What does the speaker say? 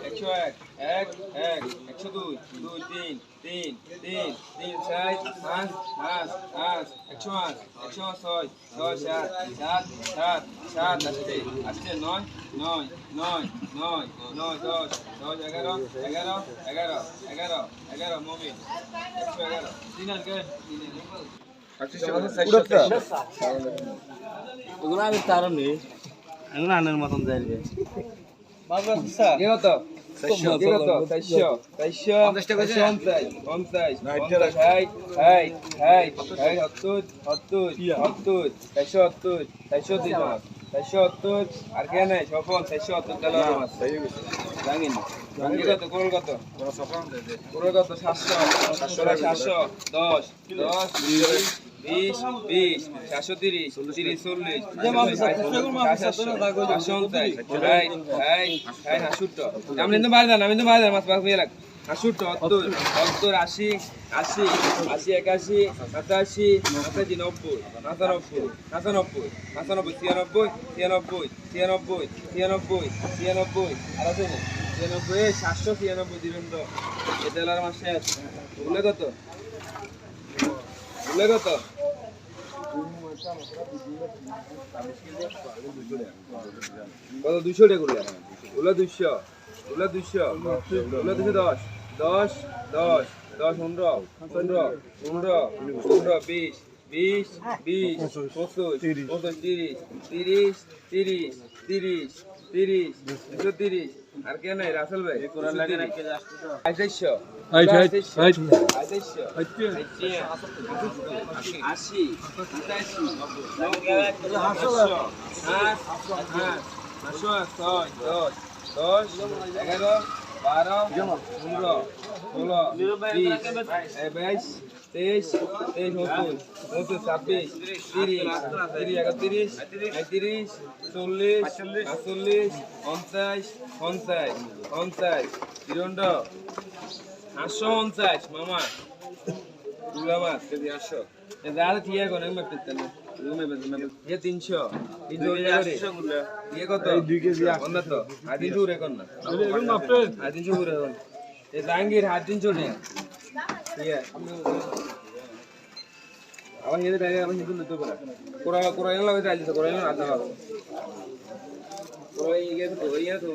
একশো এক এক এক একশো দুই দুই তিন তিন তিন তিন চার পাঁচ পাঁচ পাঁচ একশো পাঁচ একশো ছয় ছয় সাত সাত সাত সাত আসছে আসছে নয় নয় নয় নয় নয় দশ দশ এগারো এগারো এগারো এগারো এগারো মমিন একশো এগারো। তিন আজকে ওগুলো আমি তার নেই। মতন কত? চারশো। সত্তর আর কে নাই সফল চারশো সত্তর টাকা জানিন জানি কত কোরল কত কোরল কত সাতশো সাতশো সাতশো দশ দশ বিশ বিশ সাতশো তিরিশ তিরিশ চল্লিশ সাতশো সাতশো উনত্রিশ হাই হাসুট্টো আমি তো বাইরে যান আমি তো বাইরে যান মাছ পাক সত্তর সত্তর আশি আশি আশি একাশি সাতাশি সাতাশি নব্বই সাতানব্বই সাতানব্বই সাতানব্বই ছিয়ানব্বই ছিয়ানব্বই ছিয়ানব্বই ছিয়ানব্বই ছিয়ানব্বই আর আছে না? ছিয়ানব্বই সাতশো ছিয়ানব্বই দিবেন তো এটা হলো আমার শেষ। ভুলে কত? ভুলে কত? কত? দুশো টাকা ওগুলো দুশো ওগুলো দুশো ওগুলো দুশো দশ। দশ দশ দশ পনেরো পনেরো পনেরো পনেরো বিশ বিশ বিশ পঁচিশ পঁচিশ তিরিশ তিরিশ তিরিশ তিরিশ তিরিশ দুশো তিরিশ আর কে নাই রাসেল ভাই আঠাইশো আশি নব্বই আটশো আট আট নশো ছয় দশ দশ এগারো বারো, পনেরো, ষোলো বাইশ, তেইশ তেইশ উনত্রিশ উনত্রিশ ছাব্বিশ, তিরিশ তিরিশ, একত্রিশ একত্রিশ চল্লিশ আটচল্লিশ পঞ্চাশ পঞ্চাশ পঞ্চাশ তিরন্ড আটশো পঞ্চাশ, মামা দুলা মাছ কেজি আটশো। দাদা ঠিক আছে অনেক তিনশো। কত? দুই কেজি তো? আর তিনশো উড়ে কর না। আর তিনশো উড়ে কর এ জাহাঙ্গীর হাত তিনশো নেই আবার হেঁটে দাঁড়িয়ে আবার হিন্দু নিতে পারে কোরা কোরা এলাম ওই চাইছে কোরা এলাম আধা কোরা ইয়ে তো ইয়ে তো।